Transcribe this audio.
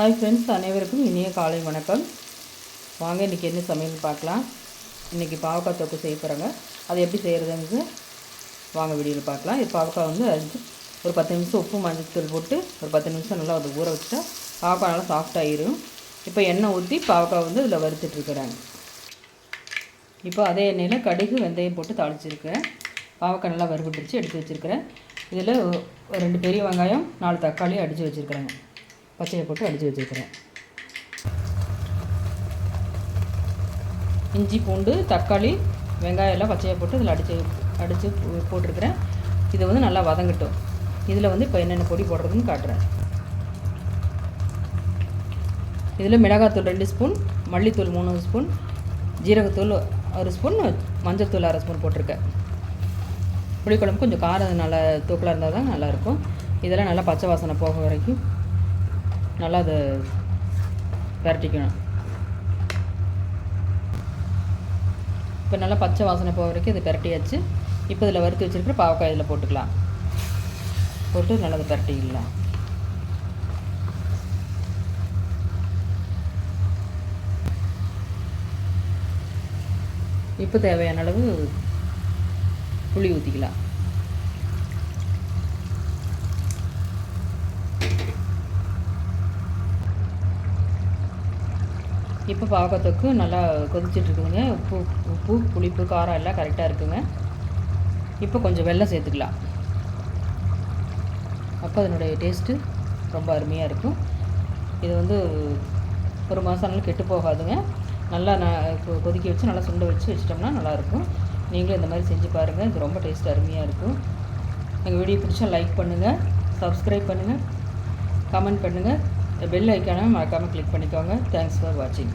Hi friends அனைவருக்கும் இனிய காலை வணக்கம். வாங்க இன்றைக்கி என்ன சமையல் பார்க்கலாம். இன்றைக்கி பாவக்காய் தொக்கு செய்ய போகிறாங்க அது எப்படி செய்கிறதுன்னு வாங்க வீடியோவில் பார்க்கலாம். இது பாவக்காய் வந்து அரிஞ்சு ஒரு பத்து நிமிஷம் உப்பு மஞ்சள் போட்டு ஒரு பத்து நிமிஷம் நல்லா அதை ஊற வச்சுட்டா பாவக்காய் நல்லா சாஃப்டாகிடும் இப்போ எண்ணெய் ஊற்றி பாவக்காய் வந்து இதில் வறுத்துட்ருக்குறாங்க இப்போ அதே எண்ணெயில் கடுகு வெந்தயம் போட்டு தாளிச்சிருக்கிறேன். பாவக்காய் நல்லா வறுபட்டுருச்சு எடுத்து வச்சுருக்கிறேன். இதில் ரெண்டு பெரிய வெங்காயம் நாலு தக்காளி அடித்து வச்சுருக்குறேங்க. பச்சையை போட்டு அடித்து வச்சுருக்கிறேன் இஞ்சி பூண்டு தக்காளி வெங்காயம் எல்லாம் பச்சையை போட்டு இதில் அடித்து அடித்து போட்டிருக்கிறேன். இதை வந்து நல்லா வதங்கட்டும். இதில் வந்து இப்போ என்னென்ன பொடி போடுறதுன்னு காட்டுறேன். இதில் மிளகாத்தூள் ரெண்டு ஸ்பூன் மல்லித்தூள் மூணு ஸ்பூன் ஜீரகத்தூள் ஒரு ஸ்பூன் மஞ்சள்தூள் அரை ஸ்பூன் போட்டிருக்கேன். புளிக்குழம்பு கொஞ்சம் காரம் நல்லா தூக்கலாக இருந்தால் தான் நல்லாயிருக்கும் இதெல்லாம் நல்லா பச்சை வாசனை போக வரைக்கும் நல்லா அதை விரட்டிக்கணும் இப்போ நல்லா பச்சை வாசனை போக வரைக்கும் இதை பரட்டியாச்சு. இப்போ இதில் வறுத்து வச்சுருக்கிற பாவக்காய் இதில் போட்டுக்கலாம். போட்டு நல்லா அதை பரட்டிக்கலாம் இப்போ தேவையான அளவு புளி ஊற்றிக்கலாம் இப்போ பாவக்காய் நல்லா கொதிச்சிட்ருக்குதுங்க. உப்பு உப்பு புளிப்பு காரம் எல்லாம் கரெக்டாக இருக்குங்க. இப்போ கொஞ்சம் வெள்ளம் சேர்த்துக்கலாம். அப்போ அதனுடைய டேஸ்ட்டு ரொம்ப அருமையாக இருக்கும். இது வந்து ஒரு மாதம் கெட்டு போகாதுங்க. நல்லா நான் கொதிக்க வச்சு நல்லா சுண்டை வச்சு வச்சிட்டோம்னா நல்லாயிருக்கும். நீங்களும் இந்த மாதிரி செஞ்சு பாருங்கள் இது ரொம்ப டேஸ்ட் அருமையாக இருக்கும். எங்கள் வீடியோ பிடிச்சா லைக் பண்ணுங்கள் சப்ஸ்கிரைப் பண்ணுங்கள் கமெண்ட் பண்ணுங்கள் பெல் ஐக்கானை மறக்காமல் கிளிக் பண்ணிக்கோங்க. தேங்க்ஸ் ஃபார் வாட்சிங்